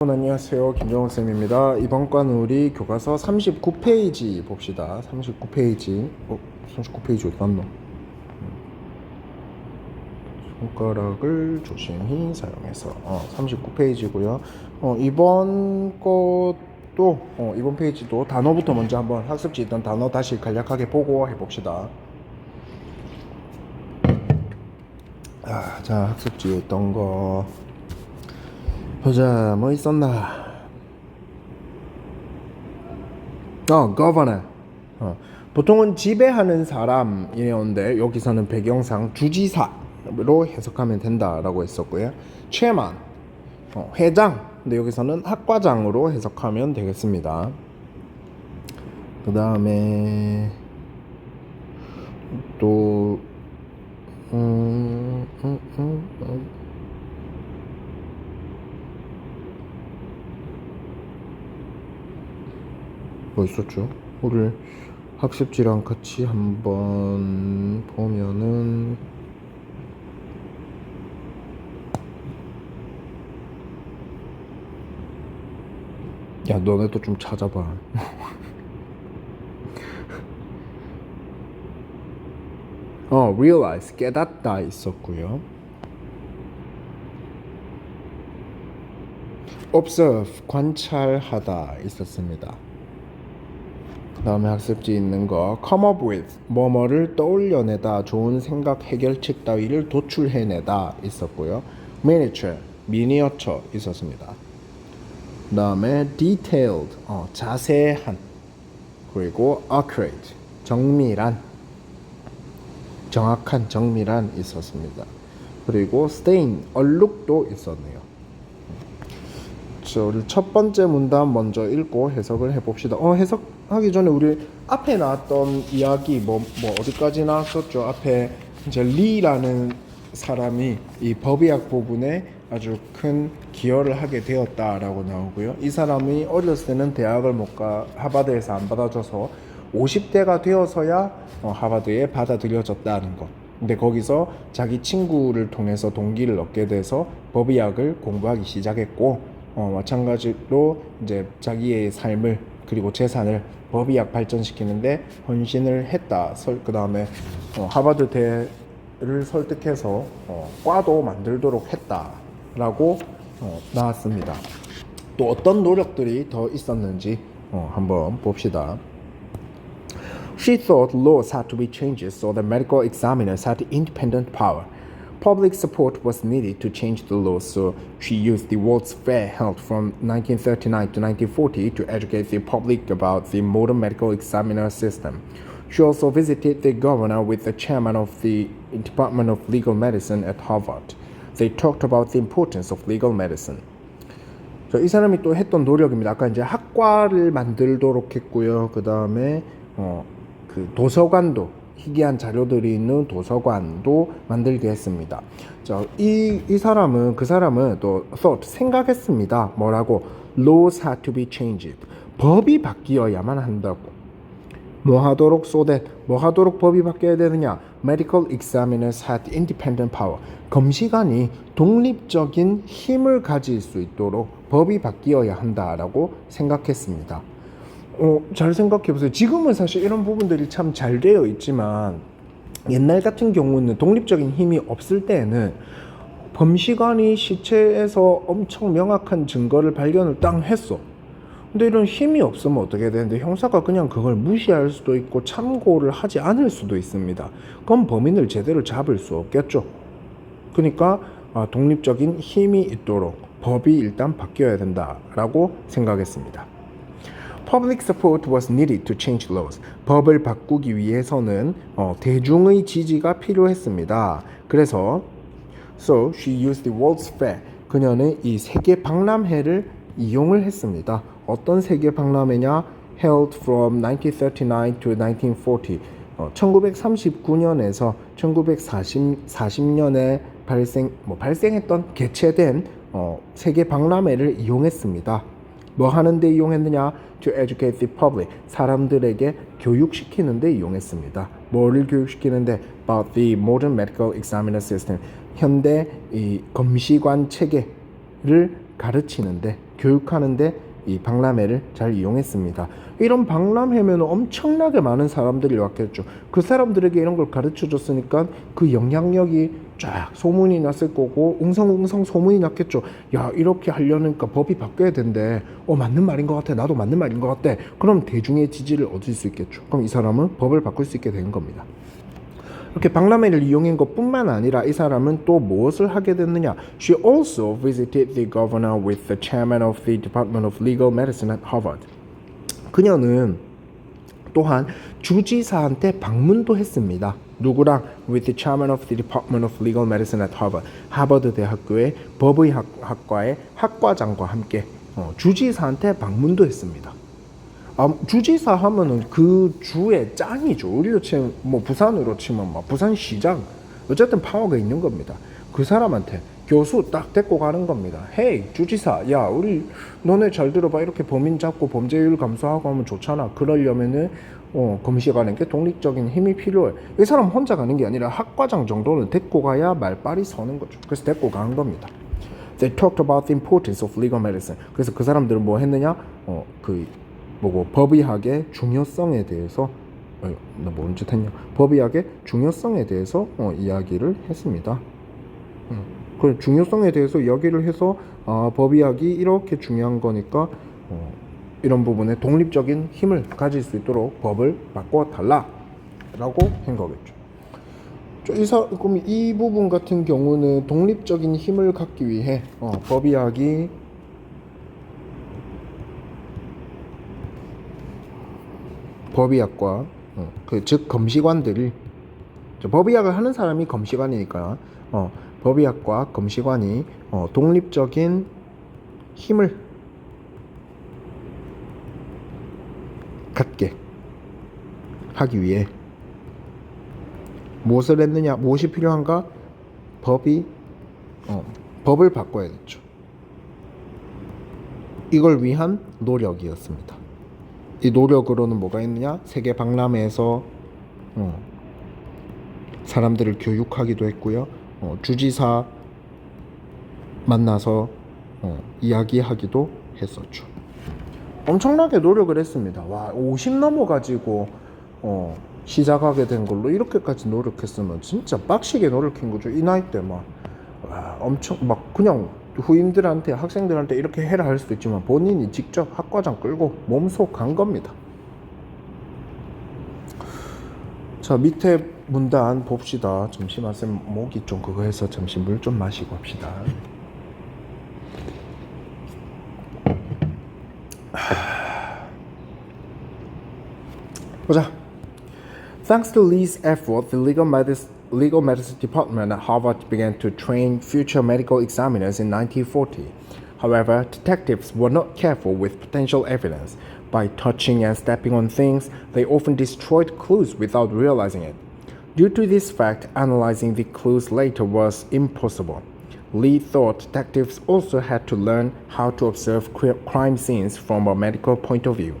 안녕하세요. 김정호 쌤입니다. 이번 건 우리 교과서 39페이지 봅시다. 39페이지. 어 39페이지 어디 갔노? 손가락을 조심히 사용해서. 어 39페이지고요. 어 이번 것도 어 이번 페이지도 단어부터 먼저 한번 학습지 있던 단어 다시 간략하게 보고 해봅시다. 아, 자 학습지에 있던 거 보자 뭐 있었나? 어 governor. 어, 보통은 지배하는 사람이었는데 여기서는 배경상 주지사로 해석하면 된다라고 했었고요. chairman 어, 회장. 근데 여기서는 학과장으로 해석하면 되겠습니다. 그 다음에 또 음, 음, 음, 음. 뭐 있었죠? 우리 학습지랑 같이 한번 보면은 야 너네도 좀 찾아봐. 어 realize 깨닫다 있었고요. observe 관찰하다 있었습니다 그 다음에 학습지 있는 거 come up with 뭐뭐를 떠올려내다 좋은 생각 해결책 따위를 도출해내다 있었고요. miniature 미니어처 있었습니다. 그 다음에 detailed 어, 자세한 그리고 accurate 정밀한 정확한 정밀한 있었습니다. 그리고 stain 얼룩도 있었네요 자, 우리 첫 번째 문단 먼저 읽고 해석을 해봅시다. 어, 해석하기 전에 우리 앞에 나왔던 이야기 뭐, 뭐 어디까지 나왔었죠? 앞에 이제 리라는 사람이 이 법의학 부분에 아주 큰 기여를 하게 되었다라고 나오고요. 이 사람이 어렸을 때는 대학을 못 가 하버드에서 안 받아줘서 50대가 되어서야 어, 하버드에 받아들여졌다는 것. 근데 거기서 자기 친구를 통해서 동기를 얻게 돼서 법의학을 공부하기 시작했고 어, 마찬가지로 이제 자기의 삶을 그리고 재산을 법의학 발전시키는데 헌신을 했다. 그 다음에 어, 하버드 대를 설득해서 어, 과도 만들도록 했다라고 어, 나왔습니다. 또 어떤 노력들이 더 있었는지 어, 한번 봅시다. She thought laws had to be changed so that medical examiners had independent power. Public support was needed to change the laws, so she used the World's Fair held from 1939 to 1940 to educate the public about the modern medical examiner system. She also visited the governor with the chairman of the Department of Legal Medicine at Harvard. They talked about the importance of legal medicine. 자, 이 사람이 또 했던 노력입니다. 아까 이제 학과를 만들도록 했고요. 그 다음에 어, 그 도서관도 희귀한 자료들이 있는 도서관도 만들게 했습니다. 자, 이, 이 사람은 그 사람은 또 thought 생각했습니다. 뭐라고 laws had to be changed. 법이 바뀌어야만 한다고. 뭐 하도록 so 뭐 하도록 법이 바뀌어야 되느냐 medical examiners had independent power 검시관이 독립적인 힘을 가질 수 있도록 법이 바뀌어야 한다라고 생각했습니다. 어, 잘 생각해 보세요. 지금은 사실 이런 부분들이 참 잘 되어 있지만 옛날 같은 경우는 독립적인 힘이 없을 때에는 범시관이 시체에서 엄청 명확한 증거를 발견을 딱 했어. 근데 이런 힘이 없으면 어떻게 되는데 형사가 그냥 그걸 무시할 수도 있고 참고를 하지 않을 수도 있습니다. 그럼 범인을 제대로 잡을 수 없겠죠. 그러니까 아, 독립적인 힘이 있도록 법이 일단 바뀌어야 된다라고 생각했습니다. Public support was needed to change laws. 법을 바꾸기 위해서는 어, 대중의 지지가 필요했습니다. 그래서 So she used the World's Fair. 그녀는 이 세계 박람회를 이용을 했습니다. 어떤 세계 박람회냐? Held from 1939 to 1940. 어, 1939년에서 1940년에 발생 뭐 발생했던 개최된 어, 세계 박람회를 이용했습니다. 뭐 하는 데 이용했느냐? To educate the public. 사람들에게 교육시키는 데 이용했습니다. 뭐를 교육시키는데? About the modern medical examiner system. 현대 이 검시관 체계를 가르치는데 교육하는데 이 박람회를 잘 이용했습니다. 이런 박람회면 엄청나게 많은 사람들이 왔겠죠. 그 사람들에게 이런 걸 가르쳐 줬으니까 그 영향력이 쫙 소문이 났을 거고 웅성웅성 소문이 났겠죠. 야 이렇게 하려니까 법이 바뀌어야 된대. 어 맞는 말인 것 같아. 나도 맞는 말인 것 같아. 그럼 대중의 지지를 얻을 수 있겠죠. 그럼 이 사람은 법을 바꿀 수 있게 된 겁니다. 이렇게 박람회를 이용한 것뿐만 아니라 이 사람은 또 무엇을 하게 됐느냐? She also visited the governor with the chairman of the Department of Legal Medicine at Harvard. 그녀는 또한 주지사한테 방문도 했습니다. 누구랑? With the chairman of the Department of Legal Medicine at Harvard. 하버드 대학교의 법의학과의 학과장과 함께 어, 주지사한테 방문도 했습니다. 아, 주지사 하면은 그 주의 짱이죠. 우리로 치면 뭐 부산으로 치면 막 부산시장 어쨌든 파워가 있는 겁니다. 그 사람한테 교수 딱 데리고 가는 겁니다. 헤이 주지사, 야 우리 너네 잘 들어봐 이렇게 범인 잡고 범죄율 감소하고 하면 좋잖아. 그러려면은 어, 검시관에게 독립적인 힘이 필요해. 이 사람 혼자 가는 게 아니라 학과장 정도는 데리고 가야 말빨이 서는 거죠. 그래서 데리고 간 겁니다. They talked about the importance of legal medicine. 그래서 그 사람들은 뭐 했느냐? 어, 그 뭐고 법의학의 중요성에 대해서 어, 나뭔 짓 했냐? 법의학의 중요성에 대해서 어, 이야기를 했습니다. 음, 그 중요성에 대해서 이야기를 해서 아, 법의학이 이렇게 중요한 거니까 어, 이런 부분에 독립적인 힘을 가질 수 있도록 법을 바꿔 달라라고 한 거겠죠. 저 이사 그럼 이 부분 같은 경우는 독립적인 힘을 갖기 위해 어, 법의학이 법의학과 어, 그 즉 검시관들이 저 법의학을 하는 사람이 검시관이니까 어, 법의학과 검시관이 어, 독립적인 힘을 갖게 하기 위해 무엇을 했느냐 무엇이 필요한가? 법이 어, 법을 바꿔야겠죠. 이걸 위한 노력이었습니다 이 노력으로는 뭐가 있느냐? 세계 박람회에서 어, 사람들을 교육하기도 했고요. 어, 주지사 만나서 어, 이야기하기도 했었죠. 엄청나게 노력을 했습니다. 와 50 넘어가지고 어, 시작하게 된 걸로 이렇게까지 노력했으면 진짜 빡시게 노력한 거죠. 이 나이 때막. 와, 엄청 막 그냥 후임들한테 학생들한테 이렇게 해라 할 수도 있지만 본인이 직접 학과장 끌고 몸소 간 겁니다. 자 밑에 문단 봅시다. 잠시만 쌤 목이 좀 그거 해서 잠시 물 좀 마시고 합시다. 보자. Thanks to Lee's effort, the legal medicine, legal medicine department at Harvard began to train future medical examiners in 1940. However, detectives were not careful with potential evidence. By touching and stepping on things, they often destroyed clues without realizing it. Due to this fact, analyzing the clues later was impossible. Lee thought detectives also had to learn how to observe crime scenes from a medical point of view.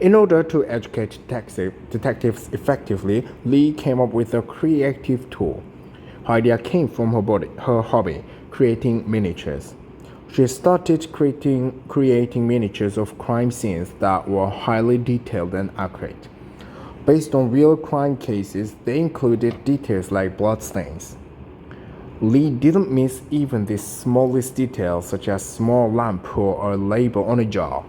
In order to educate detectives effectively, Lee came up with a creative tool. Her idea came from her, body, her hobby, creating miniatures. She started creating, creating miniatures of crime scenes that were highly detailed and accurate. Based on real crime cases, they included details like bloodstains. Lee didn't miss even the smallest detail, such as small lamp or a label on a jar.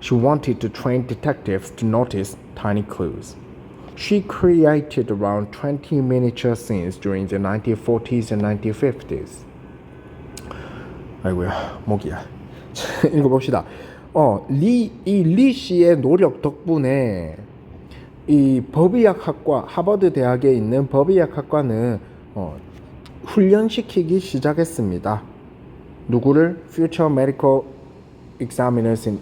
She wanted to train detectives to notice tiny clues. She created around 20 miniature scenes during the 1940s and 1950s. 아이고야, 목이야. 읽어봅시다. 어, 리, 이 리 씨의 노력 덕분에 이 법의학학과, 하버드 대학에 있는 법의학학과는 어, 훈련시키기 시작했습니다. 누구를? Future Medical Examiners in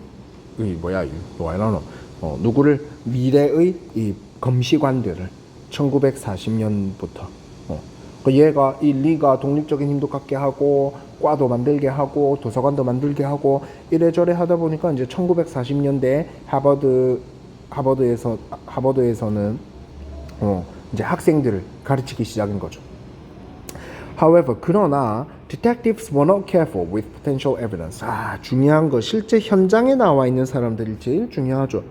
이 뭐야 이 뭐야노 어 누구를 미래의 이 검시관들을 1940년부터 어. 그 얘가 이 리가 독립적인 힘도 갖게 하고 과도 만들게 하고 도서관도 만들게 하고 이래저래 하다 보니까 이제 1940년대 하버드 하버드에서 하버드에서는 어 이제 학생들을 가르치기 시작인 거죠. However, 그러나 detectives were not careful with potential evidence. 아, 중요한 거 실제 현장에 나와 있는 사람들이 제일 중요하죠.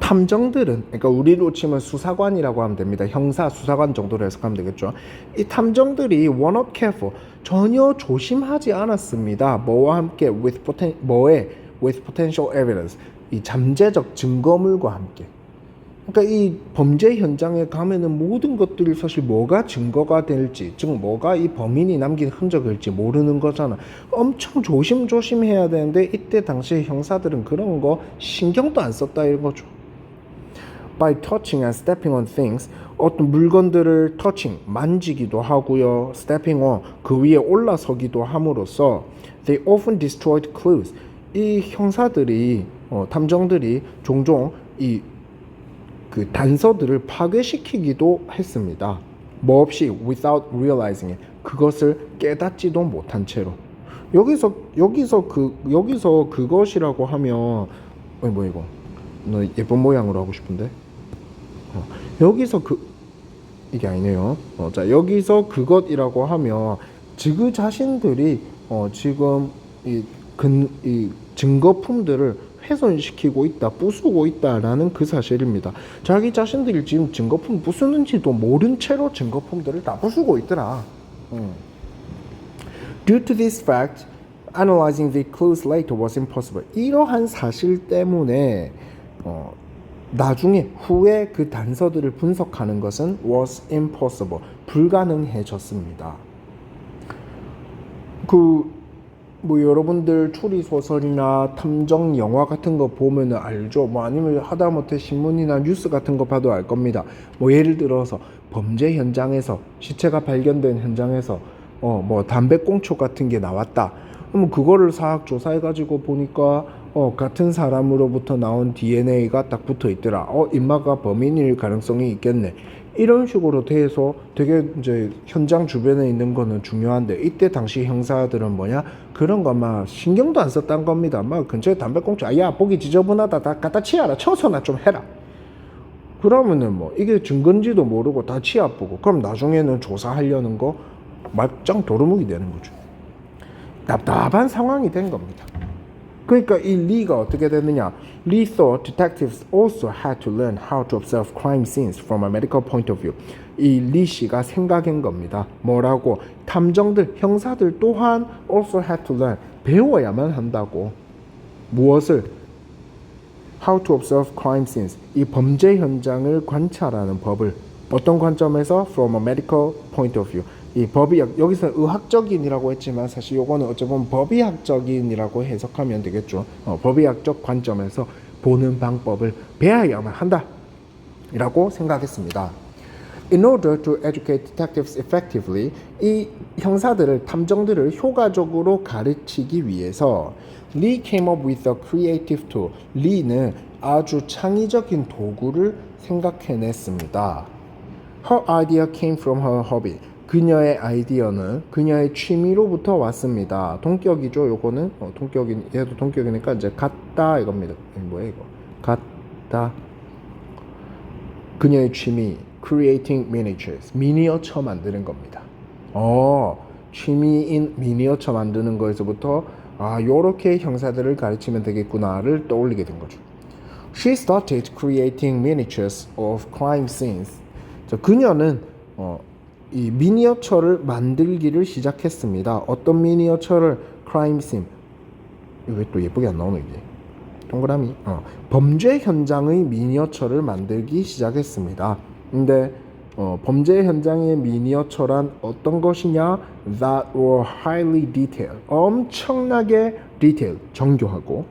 탐정들은 그러니까 우리로 치면 수사관이라고 하면 됩니다. 형사 수사관 정도로 해석하면 되겠죠. 이 탐정들이 were not careful 전혀 조심하지 않았습니다. 뭐와 함께 with poten 뭐에 with potential evidence 이 잠재적 증거물과 함께. 그러니까 이 범죄 현장에 가면은 모든 것들이 사실 뭐가 증거가 될지, 즉 뭐가 이 범인이 남긴 흔적일지 모르는 거잖아. 엄청 조심조심 해야 되는데 이때 당시에 형사들은 그런 거 신경도 안 썼다 이거죠. by touching and stepping on things 어떤 물건들을 touching 만지기도 하고요 stepping on 그 위에 올라서기도 함으로써 they often destroyed clues 이 형사들이 어, 탐정들이 종종 이 그 단서들을 파괴시키기도 했습니다. 뭐 없이 without realizing it 그것을 깨닫지도 못한 채로 여기서 여기서 그 여기서 그것이라고 하면 어이 뭐 이거 너 예쁜 모양으로 하고 싶은데 어, 여기서 그 이게 아니네요. 어, 자 여기서 그것이라고 하면 지그 자신들이 어, 지금 이, 근, 이 증거품들을 훼손시키고 있다, 부수고 있다라는 그 사실입니다. 자기 자신들이 지금 증거품 부수는지도 모른 채로 증거품들을 다 부수고 있더라. 음. Due to this fact, analyzing the clues later was impossible. 이러한 사실 때문에 어, 나중에 후에 그 단서들을 분석하는 것은 was impossible. 불가능해졌습니다. 그 뭐 여러분들 추리 소설이나 탐정 영화 같은 거 보면은 알죠. 뭐 아니면 하다못해 신문이나 뉴스 같은 거 봐도 알 겁니다. 뭐 예를 들어서 범죄 현장에서 시체가 발견된 현장에서 어 뭐 담배꽁초 같은 게 나왔다. 그럼 그거를 사학 조사해 가지고 보니까 어 같은 사람으로부터 나온 DNA가 딱 붙어 있더라. 어 인마가 범인일 가능성이 있겠네. 이런 식으로 돼서 되게 이제 현장 주변에 있는 거는 중요한데 이때 당시 형사들은 뭐냐 그런 거 막 신경도 안 썼단 겁니다. 막 근처에 담배꽁초 아야 보기 지저분하다 다 갖다 치워라 청소나 좀 해라. 그러면은 뭐 이게 증거인지도 모르고 다 치아 보고 그럼 나중에는 조사하려는 거 말짱 도루묵이 되는 거죠. 답답한 상황이 된 겁니다. 그러니까 이 리가 어떻게 됐느냐? Lee thought detectives also had to learn how to observe crime scenes from a medical point of view. 이 리 씨가 생각한 겁니다. 뭐라고? 탐정들, 형사들 또한 also had to learn 배워야만 한다고. 무엇을? How to observe crime scenes. 이 범죄 현장을 관찰하는 법을 어떤 관점에서? From a medical point of view. 이 법의학 여기서 의학적인이라고 했지만 사실 요거는 어찌 보면 법의학적인이라고 해석하면 되겠죠. 어, 법의학적 관점에서 보는 방법을 배워야만 한다라고 생각했습니다. In order to educate detectives effectively, 이 형사들을 탐정들을 효과적으로 가르치기 위해서 Lee came up with a creative tool. 리는 아주 창의적인 도구를 생각해냈습니다. Her idea came from her hobby. 그녀의 아이디어는 그녀의 취미로부터 왔습니다. 동격이죠. 요거는 어, 동격이 얘도 동격이니까 이제 같다 이겁니다. 뭐야 이거? 같다. 그녀의 취미 creating miniatures 미니어처 만드는 겁니다. 어 취미인 미니어처 만드는 거에서부터 아 요렇게 형사들을 가르치면 되겠구나를 떠올리게 된 거죠. She started creating miniatures of crime scenes. 저 그녀는 어, 이 미니어처를 만들기를 시작했습니다. 어떤 미니어처를? Crime scene. 왜또 예쁘게 안 나오노 이게. 동그라미? 어, 범죄 현장의 미니어처를 만들기 시작했습니다. 근데 어, 범죄 현장의 미니어처란 어떤 것이냐? That were highly detailed. 엄청나게 디테일, 정교하고.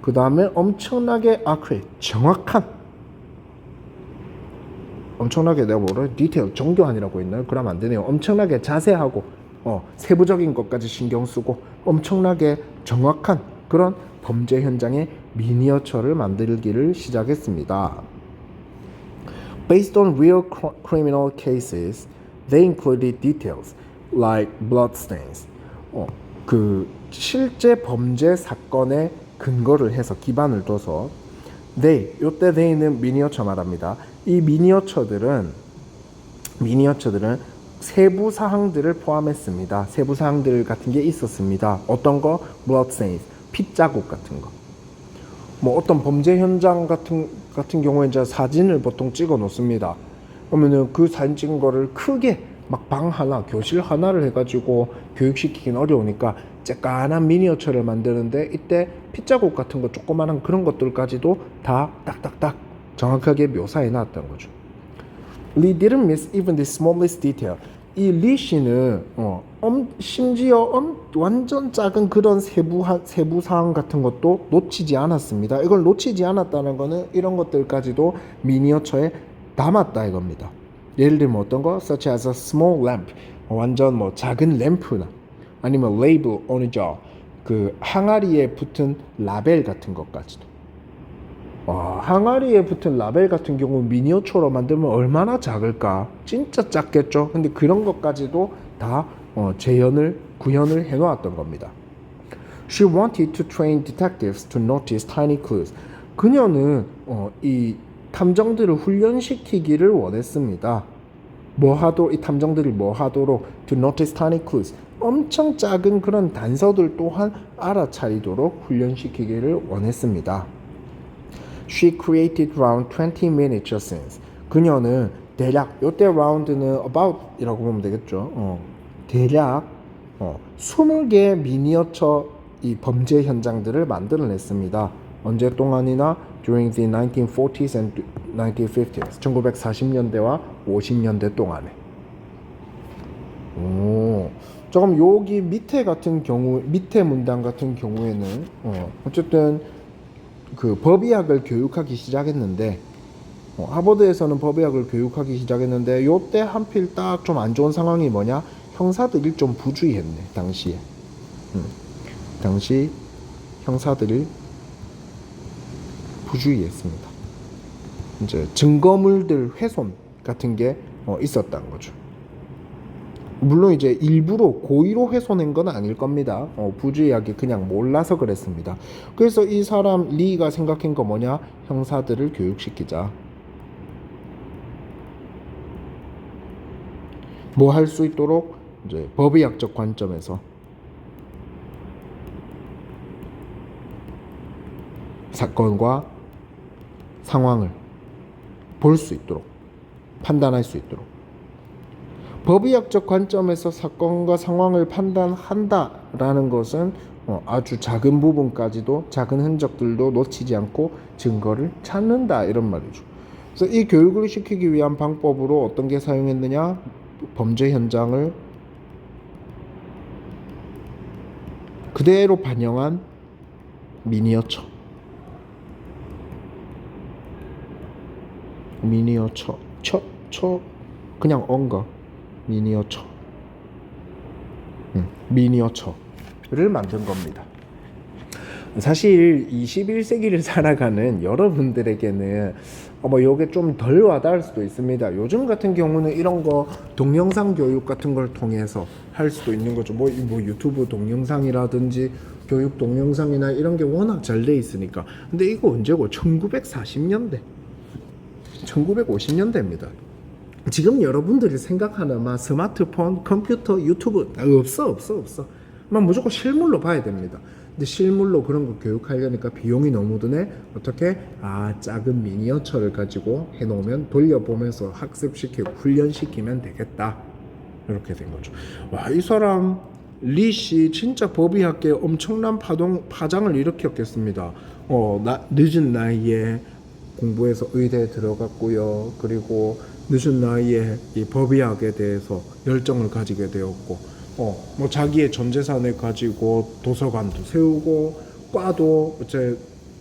그 다음에 엄청나게 accurate, 정확한 엄청나게 내가 뭐래 디테일 정교한이라고 했나요? 그러면 안 되네요. 엄청나게 자세하고 어, 세부적인 것까지 신경 쓰고 엄청나게 정확한 그런 범죄 현장의 미니어처를 만들기를 시작했습니다. Based on real cr- criminal cases, they included details like bloodstains. 어, 그 실제 범죄 사건에 근거를 해서 기반을 둬서 they 요때 they는 미니어처 말합니다. 이 미니어처들은 미니어처들은 세부 사항들을 포함했습니다. 세부 사항들 같은 게 있었습니다. 어떤 거? blood stains, 핏자국 같은 거. 뭐 어떤 범죄 현장 같은 같은 경우에 이제 사진을 보통 찍어 놓습니다. 그러면은 그 사진 찍은 거를 크게 막 방 하나, 교실 하나를 해가지고 교육시키긴 어려우니까 쬐깐한 미니어처를 만드는데 이때 핏자국 같은 거 조그만한 그런 것들까지도 다 딱딱딱 정확하게 묘사해 놨던 거죠. Lee didn't miss even the smallest detail. 이 리 씨는 어, 엄, 심지어 엄, 완전 작은 그런 세부 세부 사항 같은 것도 놓치지 않았습니다. 이걸 놓치지 않았다는 거는 이런 것들까지도 미니어처에 담았다 이겁니다. 예를 들면 어떤 거, such as a small lamp, 완전 뭐 작은 램프나 아니면 label on a jar, 그 항아리에 붙은 라벨 같은 것까지도. 와, 항아리에 붙은 라벨 같은 경우 미니어처로 만들면 얼마나 작을까? 진짜 작겠죠? 근데 그런 것까지도 다 어, 재현을, 구현을 해놓았던 겁니다. She wanted to train detectives to notice tiny clues. 그녀는 어, 이 탐정들을 훈련시키기를 원했습니다. 뭐 하도 이 탐정들이 뭐 하도록 to notice tiny clues. 엄청 작은 그런 단서들 또한 알아차리도록 훈련시키기를 원했습니다. She created around 20 miniature scenes. 그녀는 대략 요때 round는 about이라고 보면 되겠죠. 어, 대략 어, 20개 미니어처 이 범죄 현장들을 만들어냈습니다. 언제 동안이나 during the 1940s and 1950s. 1940년대와 50년대 동안에. 오, 조금 여기 밑에 같은 경우 밑에 문단 같은 경우에는 어, 어쨌든 그 법의학을 교육하기 시작했는데 어, 하버드에서는 법의학을 교육하기 시작했는데 요때 한필 딱 좀 안 좋은 상황이 뭐냐? 형사들이 좀 부주의했네 당시에. 음, 당시 형사들이 부주의했습니다. 이제 증거물들 훼손 같은 게 어, 있었다는 거죠 물론 이제 일부러 고의로 훼손한 건 아닐 겁니다. 어, 부주의하게 그냥 몰라서 그랬습니다. 그래서 이 사람 리가 생각한 거 뭐냐? 형사들을 교육시키자. 뭐 할 수 있도록 이제 법의학적 관점에서 사건과 상황을 볼 수 있도록 판단할 수 있도록 법의학적 관점에서 사건과 상황을 판단한다라는 것은 어, 아주 작은 부분까지도 작은 흔적들도 놓치지 않고 증거를 찾는다 이런 말이죠. 그래서 이 교육을 시키기 위한 방법으로 어떤 게 사용했느냐? 범죄 현장을 그대로 반영한 미니어처. 미니어처, 처, 처, 그냥 언거. 미니어처 음, 미니어처를 만든 겁니다. 사실 21세기를 살아가는 여러분들에게는 어, 뭐 요게 좀 덜 와닿을 수도 있습니다. 요즘 같은 경우는 이런 거 동영상 교육 같은 걸 통해서 할 수도 있는 거죠. 뭐, 이뭐 유튜브 동영상이라든지 교육 동영상이나 이런 게 워낙 잘 돼 있으니까. 근데 이거 언제고? 1940년대, 1950년대입니다. 지금 여러분들이 생각하는 막 스마트폰, 컴퓨터, 유튜브 아, 없어 없어 없어. 막 무조건 실물로 봐야 됩니다. 근데 실물로 그런 거 교육하려니까 비용이 너무 드네. 어떻게? 아 작은 미니어처를 가지고 해놓으면 돌려보면서 학습시키고 훈련시키면 되겠다. 이렇게 된 거죠. 와 이 사람 리 씨 진짜 법의학계 엄청난 파동 파장을 일으켰겠습니다. 어 나, 늦은 나이에 공부해서 의대에 들어갔고요. 그리고 늦은 나이에 이 법의학에 대해서 열정을 가지게 되었고, 어, 뭐 자기의 전 재산을 가지고 도서관도 세우고, 과도 이제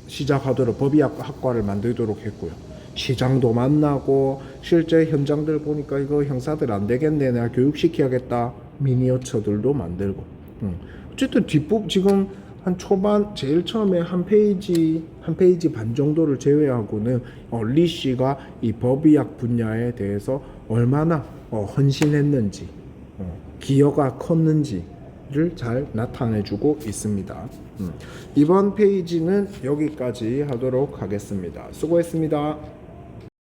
시작하도록 법의학 학과를 만들도록 했고요. 시장도 만나고, 실제 현장들 보니까 이거 형사들 안 되겠네. 내가 교육시켜야겠다. 미니어처들도 만들고. 음. 어쨌든 뒷부분, 지금 한 초반 제일 처음에 한 페이지 한 페이지 반 정도를 제외하고는 어, 리 씨가 이 법의학 분야에 대해서 얼마나 어, 헌신했는지 어, 기여가 컸는지를 잘 나타내주고 있습니다. 음. 이번 페이지는 여기까지 하도록 하겠습니다. 수고했습니다.